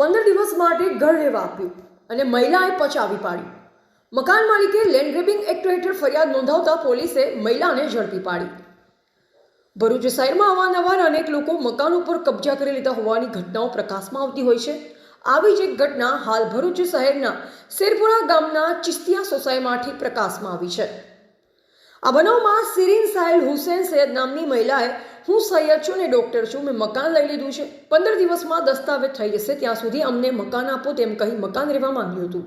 માટે ઘર રહેવા આપ્યું અને મહિલાએ પચાવી પાડી. મકાન માલિકે લેન્ડ ગ્રેબિંગ એક્ટ હેઠળ ફરિયાદ નોંધાવતા પોલીસે મહિલાને ઝડપી પાડી. ભરૂચ શહેરમાં અવારનવાર અનેક લોકો મકાન ઉપર કબજા કરી લીધા હોવાની ઘટનાઓ પ્રકાશમાં આવતી હોય છે. આવી જ એક ઘટના હાલ ભરૂચ શહેરના શેરપુરા ગામના ચિસ્તિયા સોસાયટીમાંથી પ્રકાશમાં આવી છે. આ બનાવમાં સિરીન સાહેલ હુસેન સૈયદ નામની મહિલાએ, હું સૈયદ છું ને ડૉક્ટર છું, મેં મકાન લઈ લીધું છે. પંદર દિવસમાં દસ્તાવેજ થઈ જશે, ત્યાં સુધી અમને મકાન આપો, તેમ કહી મકાન રહેવા માંગ્યું હતું.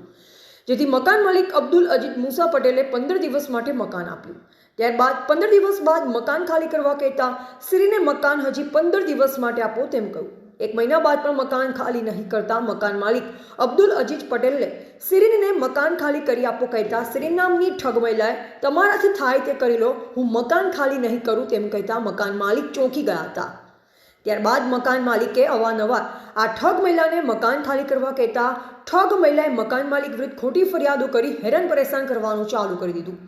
જેથી મકાન માલિક અબ્દુલ અજીત મુસા પટેલે પંદર દિવસ માટે મકાન આપ્યું. ત્યારબાદ પંદર દિવસ બાદ મકાન ખાલી કરવા કહેતા, સિરીને મકાન હજી પંદર દિવસ માટે આપો, તેમ કહ્યું. એક મહિના બાદ પણ મકાન ખાલી નહીં કરતા મકાન માલિક અબ્દુલ અજીજ પટેલને સિરીનને મકાન ખાલી કરી આપો કહેતા સિરીન નામની ઠગ મહિલાએ, તમારાથી થાય તે કરી લો, હું મકાન ખાલી નહીં કરું, તેમ કહેતા મકાન માલિક ચોંકી ગયા હતા. ત્યારબાદ મકાન માલિકે અવારનવાર આ ઠગ મહિલાને મકાન ખાલી કરવા કહેતા ઠગ મહિલાએ મકાન માલિક વિરુદ્ધ ખોટી ફરિયાદો કરી હેરાન પરેશાન કરવાનું ચાલુ કરી દીધું.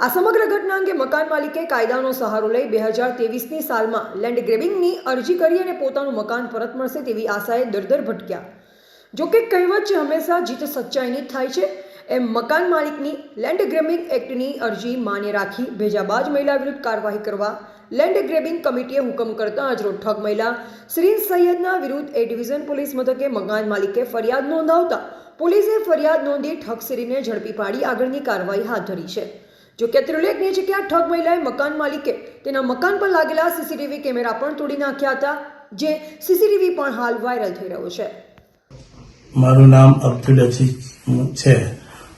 આ સમગ્ર ઘટના અંગે મકાન માલિકે કાયદાનો સહારો લઈ બે હજાર તેવીસની સાલમાં લેન્ડ ગ્રેબિંગની અરજી કરી અને પોતાનું મકાન પરત મળશે તેવી આશાએ દરદર ભટક્યા. જોકે કહેવત છે, હંમેશા જીત સચ્ચાઈની થાય છે. એમ મકાન માલિકની લેન્ડ ગ્રેબિંગ એક્ટની અરજી માન્ય રાખી ભેજાબાજ મહિલા વિરુદ્ધ કાર્યવાહી કરવા લેન્ડ ગ્રેબિંગ કમિટીએ હુકમ કરતા આજરોજ ઠગ મહિલા શ્રી સૈયદના વિરુદ્ધ એ ડિવિઝન પોલીસ મથકે મકાન માલિકે ફરિયાદ નોંધાવતા પોલીસે ફરિયાદ નોંધી ઠગસિરીને ઝડપી પાડી આગળની કાર્યવાહી હાથ ધરી છે. જો કે અત્રે ઉલ્લેખનીય છે કે આ ઠગ મહિલાએ મકાન માલિકે તેના મકાન પર લાગેલા સીસીટીવી કેમેરા પણ તોડી નાખ્યા હતા જે સીસીટીવી પણ હાલ વાયરલ થઈ રહ્યો છે. મારું નામ અબ્દુલ અજીઝ છે.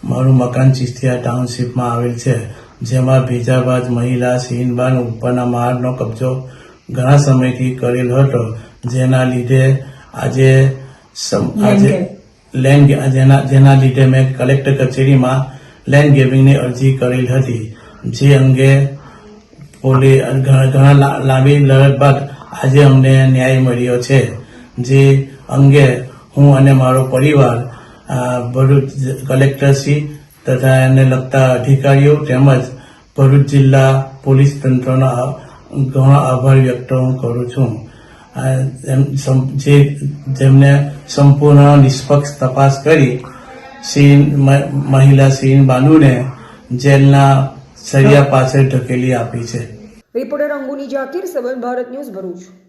મારું મકાન ચિસ્તિયા ટાઉનશીપમાં આવેલ છે જેમાં ભેજાબાદ મહિલા સીનબાન ઉપરના માળનો કબજો ઘણા સમયથી કરેલ હતો. જેના લીધે આજે સમ- આજે લેન્ડ જેના જેના લીધે મેં કલેક્ટર કચેરીમાં લેન્ડ ગેવિંગની અરજી કરેલ હતી. જે અંગે પોલીસ ઘણા લાંબી લડત બાદ આજે અમને ન્યાય મળ્યો છે. જે અંગે હું અને મારો પરિવાર ભરૂચ કલેક્ટરશ્રી તથા એને લગતા અધિકારીઓ તેમજ ભરૂચ જિલ્લા પોલીસ તંત્રનો ઘણો આભાર વ્યક્ત હું કરું છું. જેમને સંપૂર્ણ નિષ્પક્ષ તપાસ કરી સીન મહિલા સીન બાનુને જેલના સળિયા પાછળ ઢકેલી આપી છે. રિપોર્ટર અંગુની જાકીર, સબન ભારત ન્યૂઝ ભરૂચ.